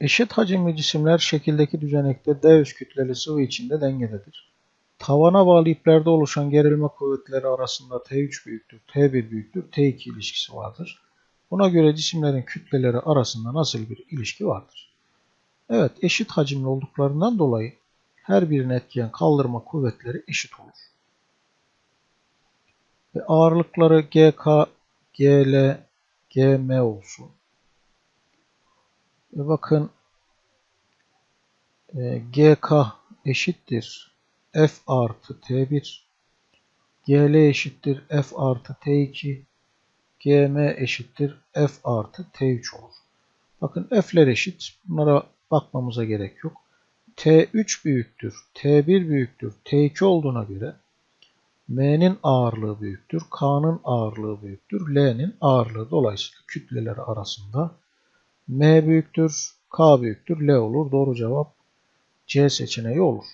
Eşit hacimli cisimler şekildeki düzenekte D üst kütleli sıvı içinde dengededir. Tavana bağlı iplerde oluşan gerilme kuvvetleri arasında T3 büyüktür, T1 büyüktür, T2 ilişkisi vardır. Buna göre cisimlerin kütleleri arasında nasıl bir ilişki vardır? Evet, eşit hacimli olduklarından dolayı her birini etkileyen kaldırma kuvvetleri eşit olur. Ve ağırlıkları GK, GL, GM olsun. Bakın e, GK eşittir F artı T1 GL eşittir F artı T2 GM eşittir F artı T3 olur. Bakın F'ler eşit. Bunlara bakmamıza gerek yok. T3 büyüktür, T1 büyüktür, T2 olduğuna göre M'nin ağırlığı büyüktür, K'nın ağırlığı büyüktür, L'nin ağırlığı. Dolayısıyla kütleleri arasında M büyüktür, K büyüktür, L olur. Doğru cevap C seçeneği olur.